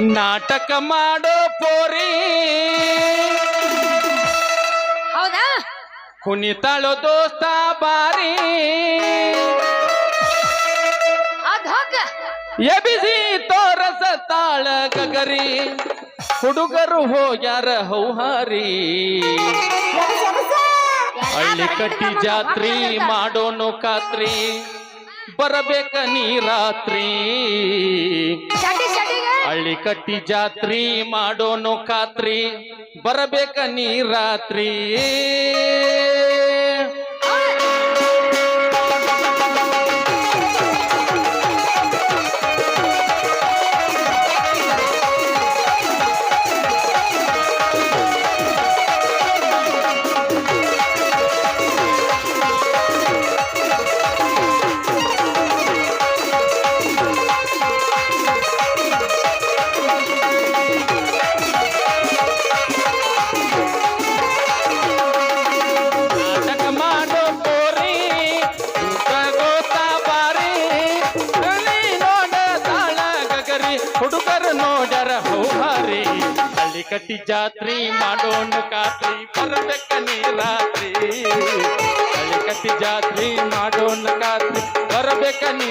ನಾಟಕ ಮಾಡೋ ಪೋರಿ. ಹೌದಾ? ಕುಣಿತಾಳೋ ದೋಸ್ತ ಬಾರಿ. ಎಬಿಸಿ ತೋರಸ ತಾಳ ಗಗರಿ. ಹುಡುಗರು ಹೋಗ್ಯಾರ ಹೌಹಾರಿ. ಹಳ್ಳಿ ಕಟ್ಟಿ ಜಾತ್ರಿ ಮಾಡೋನು ಖಾತ್ರಿ ಬರಬೇಕ ನೀ ರಾತ್ರಿ. ಹಳ್ಳಿ ಕಟ್ಟಿ ಜಾತ್ರಿ ಮಾಡೋನು ಖಾತ್ರಿ. ಬರಬೇಕ ನೀ ರಾತ್ರಿ. ಹುಡುಗರು ನೋಡರ ಹೌಹಾರಿ, ಹಳ್ಳಿ ಕಟ್ಟಿ ಜಾತ್ರಿ ಮಾಡೋಣ ಖಾತ್ರಿ ಬರಬೇಕ ನೀ ರಾತ್ರಿ ಹಳ್ಳಿ ಕಟ್ಟಿ ಜಾತ್ರಿ ಮಾಡೋಣ ಖಾತ್ರಿ ಬರಬೇಕ ನೀ